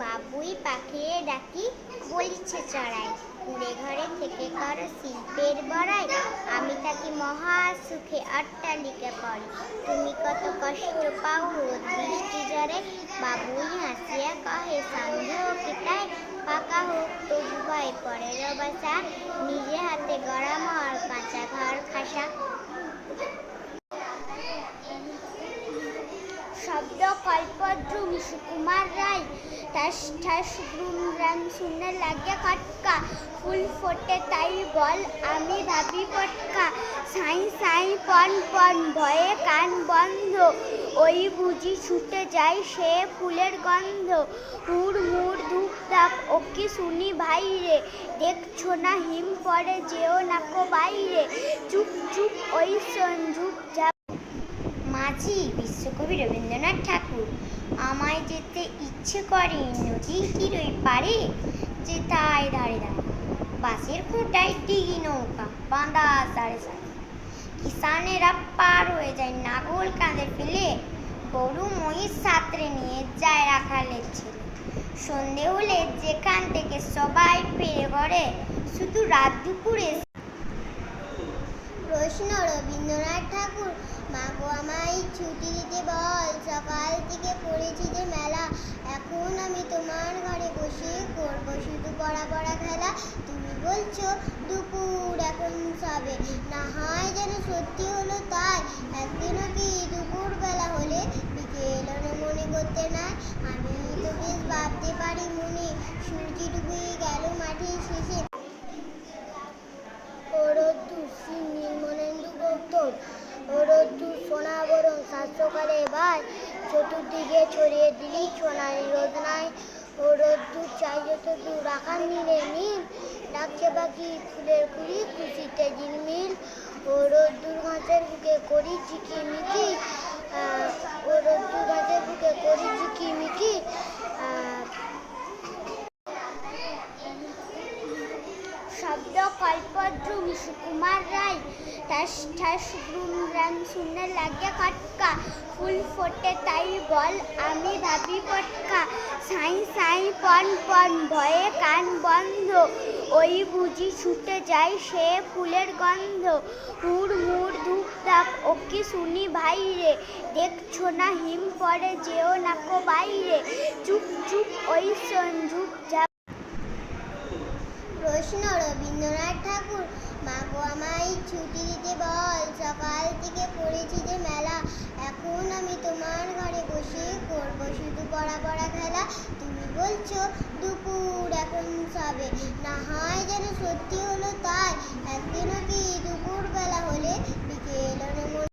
বাবুই পাখিয়ে ডাকি, বলিছে চড়াই কুড়ে ঘরে থেকে কর শিল্পের বড়াই, আমি তাকে মহা সুখে অট্টালিকা পড়ি তুমি কত কষ্ট পাও রোদ বৃষ্টি জ্বরে বাবুই হাসিয়া কহে সন্দেহ কিতায় পাকা হোক, তবু ভয় পরের বাসা, নিজে হাতে গড়া মর কাঁচা ঘর খাসা। শব্দ কল্পদ্রুম ঠাস ঠাস গ্রুম রাম শুনে লাগে খটকা। ফুল ফোটে তাই বল, আমি ভাবি পটকা। সাই সাই পন পন, ভয়ে কান বন্ধ। ওই বুঝি ছুটে যায় সে ফুলের গন্ধ। হুড় মুড় ধূপ ধাপ ওকে শুনি ভাই রে দেখছ না হিম পরে যেও নাকো বাইরে। চুপ চুপ ওই সঞ্জুপ মাঝি, বিশ্বকবি রবীন্দ্রনাথ ঠাকুর। আমায় যেতে ইচ্ছে করে নদীর তীরই পারে যে তাই দাঁড়ে দাঁড়ে। বাসের খুঁটায় ডিগি নৌকা বাঁধা সাড়ে সাড়ে। কিষানেরা পার হয়ে যায় নাগল কাঁধে ফেলে, গরু মহিষ সাঁতরে নিয়ে যায় রাখালের ছেলে। সন্ধে হলে যেখান থেকে সবাই ফিরে ঘরে, শুধু রাত দুপুরে প্রশ্ন, রবীন্দ্রনাথ ঠাকুর, মা মাগো আমায় ছুটি দিতে বল, সকাল থেকে পড়েছি যে মেলা। এখন আমি তোমার ঘরে বসে করব শুধু পড়া পড়া খেলা। তুমি বলছো দুপুর এখন সবে। না হয় যেন সত্যি হলো তাই। একদিনও কি দুপুর বেলা হলে বিকেল মনে করতে নাই। আমি তো বেশ ভাবতে পারি মনে শাস্ত্রকালে এবার চতুর্দিকে ছড়িয়ে দিলি সোনালি রোদনায়। রোদ্দুর চাই যত দূর রাখার নিলে নীল। ডাকছে বাকি ফুলের কুড়ি খুশিতে ঝিলমিল। ও রোদ্দুর গাছের বুকে করি ঝিকিমিকি। ও রোদ্দুর গাছের বুকে করি ঝিকিমিকি। শব্দ কল্পদ্রুম সুকুমার রায়। ঠাস ঠাস গ্রুম রাম শুনে লাগে খটকা। ফুল ফোটে তাই বল, আমি ভাবি পটকা। সাই সাই, পন পন, ভয়ে কান বন্ধ। ওই বুঝি ছুটে যায় সে ফুলের গন্ধ। হুড় মুড় ধূপ, ধাপ ওকে শুনি ভাই রে? দেখছ না হিম পরে, যেও নাকো বাইরে। চুপ চুপ, ওই সঞ্জুপ যা প্রশ্ন, রবীন্দ্রনাথ ঠাকুর মা মাগো আমায় ছুটি দিতে বল, সকাল থেকে পড়েছি যে মেলা। এখন আমি তোমার ঘরে বসে করব শুধু পড়া পড়া খেলা। তুমি বলছো দুপুর এখন সবে। না হয় যেন সত্যি